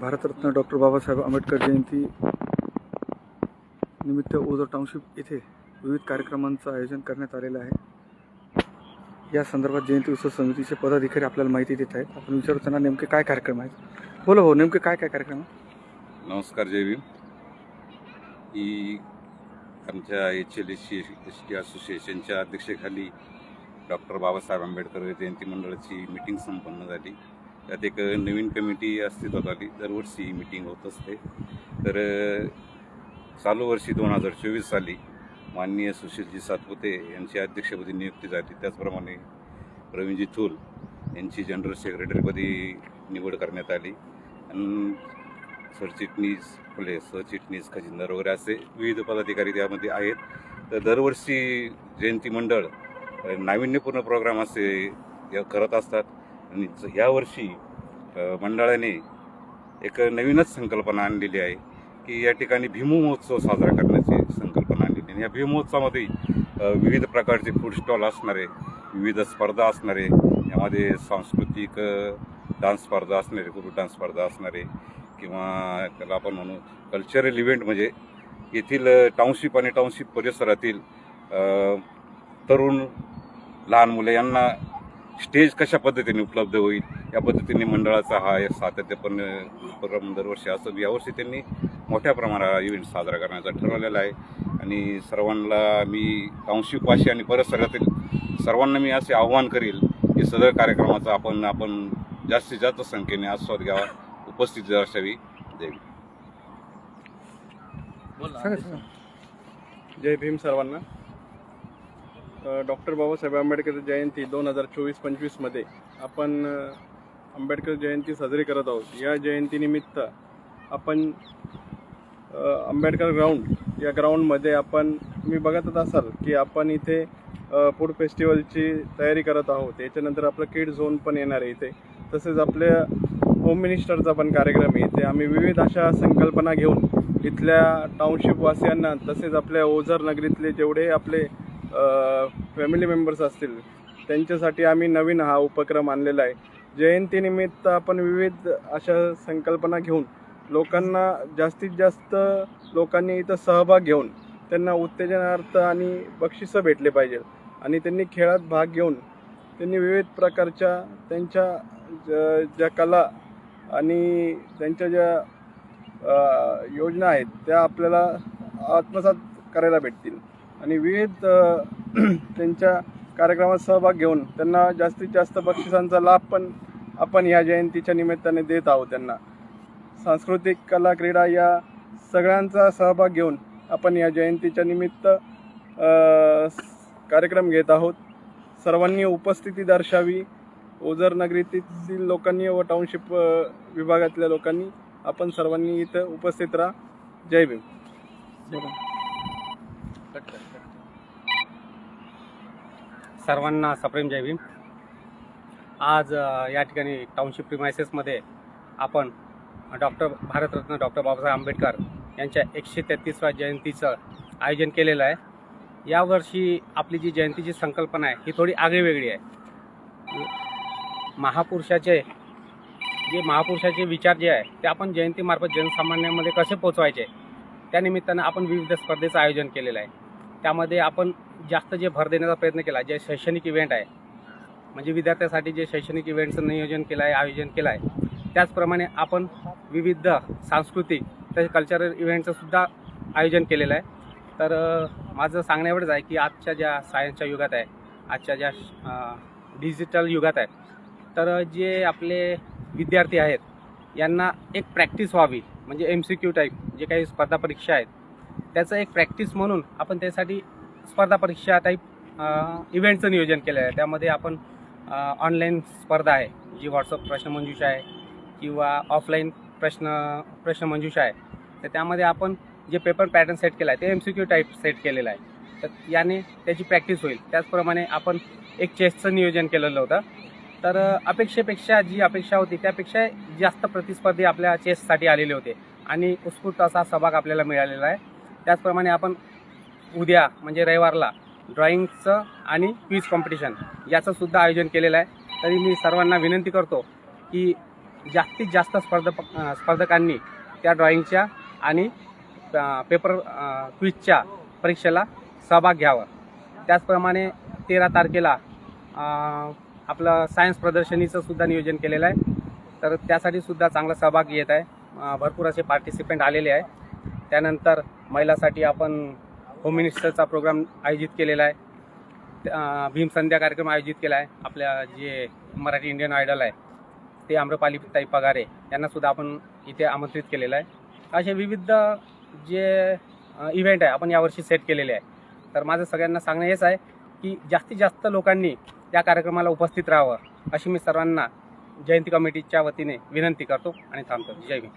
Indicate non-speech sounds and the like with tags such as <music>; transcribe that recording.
Bharat Ratna doctor Babasaheb Ambedkar जयंती निमित्त Ozar township येथे विविध कार्यक्रमांचं आयोजन करण्यात आलेलं आहे. या संदर्भात जयंती उत्सव समितीचे पदाधिकारी आपल्याला माहिती देत आहेत. आपण विचारू त्यांना नेमके काय कार्यक्रम आहेत? बोला हो नेमके काय काय कार्यक्रम आहे नमस्कार जय भीम. ही आमच्या H L S C S T असोसिएशनच्या अध्यक्षेखाली डॉक्टर बाबासाहेब आंबेडकर जयंती मंडळाची मीटिंग संपन्न झाली. त्यात एक नवीन कमिटी अस्तित्वात आली. दरवर्षी ही मीटिंग होत असते. तर चालू वर्षी दोन हजार चोवीस साली माननीय सुशीलजी सातपुते यांची अध्यक्षपदी नियुक्ती झाली. त्याचप्रमाणे प्रवीणजी थूल यांची जनरल सेक्रेटरीपदी निवड करण्यात आली. आणि सरचिटणीस फुले सरचिटणीस खजिनदार वगैरे असे विविध पदाधिकारी त्यामध्ये आहेत. तर दरवर्षी जयंती मंडळ नाविन्यपूर्ण प्रोग्राम असे करत असतात. आणि ज- यावर्षी मंडळाने एक नवीनच संकल्पना आणलेली आहे की या ठिकाणी भीमू महोत्सव साजरा करण्याची संकल्पना आणलेली आहे. या भीमोत्सवामध्ये विविध प्रकारचे फूड स्टॉल असणारे विविध स्पर्धा असणारे यामध्ये सांस्कृतिक डान्स स्पर्धा असणारे गुरु डान्स स्पर्धा असणारे किंवा त्याला आपण म्हणू कल्चरल इव्हेंट म्हणजे येथील टाउनशिप आणि टाउनशिप परिसरातील तरुण लहान मुलं यांना स्टेज कशा पद्धतीने उपलब्ध होईल या पद्धतीने मंडळाचा हा सातत्यपूर्ण उपक्रम दरवर्षी असतो यावर्षी त्यांनी मोठ्या प्रमाणात इव्हेंट साजरा करण्याचा ठरवलेला आहे. आणि सर्वांना मी टाउनशिपवासी आणि परिसरातील सर्वांना मी असे आव्हान करील की सदर कार्यक्रमाचा आपण आपण जास्तीत जास्त संख्येने आस्वाद घ्यावा उपस्थिती दर्शवी जय भीम. सर्वांना. डॉक्टर बाबासाहेब आंबेडकर जयंती दोन हजार चोवीस पंचवीसमध्ये आपण आंबेडकर जयंती साजरी करत आहोत. या जयंतीनिमित्त आपण आंबेडकर ग्राउंड या ग्राउंडमध्ये आपण तुम्ही बघतच असाल की आपण इथे फूड फेस्टिवलची तयारी करत आहोत. याच्यानंतर आपलं किड झोन पण येणार आहे इथे. तसेच आपल्या होम मिनिस्टरचा पण कार्यक्रम आहे इथे. आम्ही विविध अशा संकल्पना घेऊन इथल्या टाउनशिपवासियांना तसेच आपल्या ओझर नगरीतले जेवढे आपले फॅमिली मेंबर्स असतील त्यांच्यासाठी आम्ही नवीन हा उपक्रम आणलेला आहे. जयंतीनिमित्त आपण विविध अशा संकल्पना घेऊन लोकांना जास्तीत जास्त लोकांनी इथं सहभाग घेऊन त्यांना उत्तेजनार्थ आणि बक्षिसं भेटले पाहिजे. आणि त्यांनी खेळात भाग घेऊन त्यांनी विविध प्रकारच्या त्यांच्या ज- ज्या कला आणि त्यांच्या ज्या योजना आहेत त्या आपल्याला आत्मसात करायला भेटतील. आणि विविध <clears throat> त्यांच्या कार्यक्रमात सहभाग घेऊन त्यांना जास्तीत जास्त बक्षिसांचा लाभ पण आपण या जयंतीच्या निमित्ताने देत आहोत त्यांना. सांस्कृतिक कला क्रीडा या सगळ्यांचा सहभाग घेऊन आपण या जयंतीच्या निमित्त कार्यक्रम घेत आहोत. सर्वांनी उपस्थिती दर्शावी ओझर नगरीतील लोकांनी व टाउनशिप विभागातल्या लोकांनी आपण सर्वांनी इथं उपस्थित राहा. जय भीम. बोला सर्वांना सप्रेम जय भीम. आज या ठिकाणी टाउनशिप प्रिमायसेसमध्ये आपण डॉक्टर भारतरत्न डॉक्टर बाबासाहेब आंबेडकर यांच्या एकशे तेहतीसव्या जयंतीचं आयोजन केलेलं आहे. यावर्षी आपली जी जयंतीची संकल्पना आहे ही थोडी आगळीवेगळी आहे. महापुरुषाचे जे महापुरुषाचे विचार जे आहे ते आपण जयंतीमार्फत जनसामान्यांमध्ये कसे पोचवायचे त्यानिमित्तानं आपण विविध स्पर्धेचं आयोजन केलेलं आहे. त्यामध्ये आपण जास्त जे भर देण्याचा प्रयत्न केला जे शैक्षणिक इव्हेंट आहे म्हणजे विद्यार्थ्यासाठी जे शैक्षणिक इव्हेंटचं नियोजन केलं आहे आयोजन केलं आहे त्याचप्रमाणे आपण विविध सांस्कृतिक तसेच कल्चरल इव्हेंटचं सुद्धा आयोजन केलेलं आहे. तर माझं सांगणं एवढंच आहे की आजच्या ज्या सायन्सच्या युगात आहे आजच्या ज्या डिजिटल युगात आहे तर जे आपले विद्यार्थी आहेत यांना एक प्रॅक्टिस व्हावी म्हणजे एम सी क्यू टाईप जे काही स्पर्धा परीक्षा आहेत त्याचं एक प्रॅक्टिस म्हणून आपण त्यासाठी स्पर्धा परीक्षा टाईप इव्हेंटचं नियोजन केलं आहे. त्यामध्ये आपण ऑनलाईन स्पर्धा आहे जी व्हॉट्सअप प्रश्नमंजूषा आहे किंवा ऑफलाईन प्रश्न प्रश्नमंजूषा आहे. तर त्यामध्ये आपण जे पेपर पॅटर्न सेट केला आहे ते M C Q type set केलेलं आहे. तर याने त्याची प्रॅक्टिस होईल. त्याचप्रमाणे आपण एक चेसचं नियोजन केलेलं होतं. तर अपेक्षेपेक्षा जी अपेक्षा होती त्यापेक्षा जास्त प्रतिस्पर्धी आपल्या चेससाठी आलेले होते. आणि उत्स्फूर्त असा सहभाग आपल्याला मिळालेला आहे. त्याचप्रमाणे आपण उद्या म्हणजे रविवारला ड्रॉइंगचं आणि क्विज कॉम्पिटिशन याचं सुद्धा आयोजन केलेलं आहे. तरी मी सर्वांना विनंती करतो की जास्तीत जास्त स्पर्धक स्पर्धकांनी त्या ड्रॉइंगच्या आणि पेपर क्विजच्या परीक्षेला सहभाग घ्यावा. त्याचप्रमाणे तेरा तारखेला आपलं सायन्स प्रदर्शनीचं सुद्धा नियोजन केलेलं आहे. तर त्यासाठी सुद्धा चांगला सहभाग येत आहे. भरपूर असे पार्टिसिपेंट आलेले आहे त्यानंतर महिलासाठी आपण होम मिनिस्टरचा प्रोग्राम आयोजित केलेला आहे. भीम भीमसंध्या कार्यक्रम आयोजित केला आहे. आपल्या जे मराठी इंडियन आयडल आहे ते आम्रपाली ताई पगारे यांनासुद्धा आपण इथे आमंत्रित केलेलं आहे. असे विविध जे इव्हेंट आहे आपण यावर्षी सेट केलेले आहे. तर माझं सगळ्यांना सांगणं हेच आहे की जास्तीत जास्त लोकांनी या कार्यक्रमाला उपस्थित राहावं अशी मी सर्वांना जयंती कमिटीच्या वतीने विनंती करतो आणि थांबतो. जय भीम.